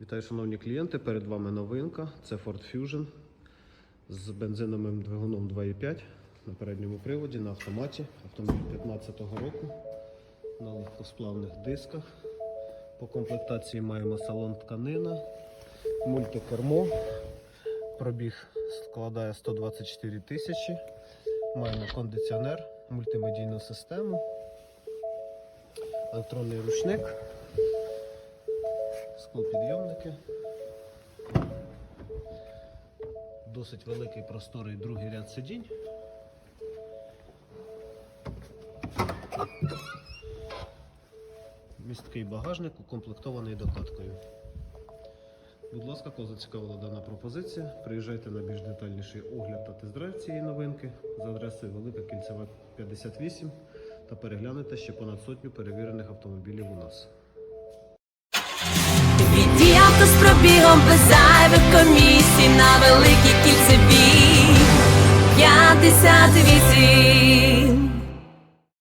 Вітаю, шановні клієнти. Перед вами новинка. Це Ford Fusion з бензиновим двигуном 2.5 на передньому приводі, на автоматі. Автомобіль 2015 року на легкосплавних дисках. По комплектації маємо салон тканина, мультикермо. Пробіг складає 124 тисячі. Маємо кондиціонер, мультимедійну систему, електронний ручник склопідйомники. Досить великий просторий другий ряд сидінь. Місткий багажник укомплектований докаткою. Будь ласка, кого зацікавила дана пропозиція, приїжджайте на більш детальніший огляд та тест-драйв цієї новинки за адресою Велика Кільцева 58 та переглянете ще понад сотню перевірених автомобілів у нас. Віді авто з пробігом без зайвих комісій на великій кільцевій 58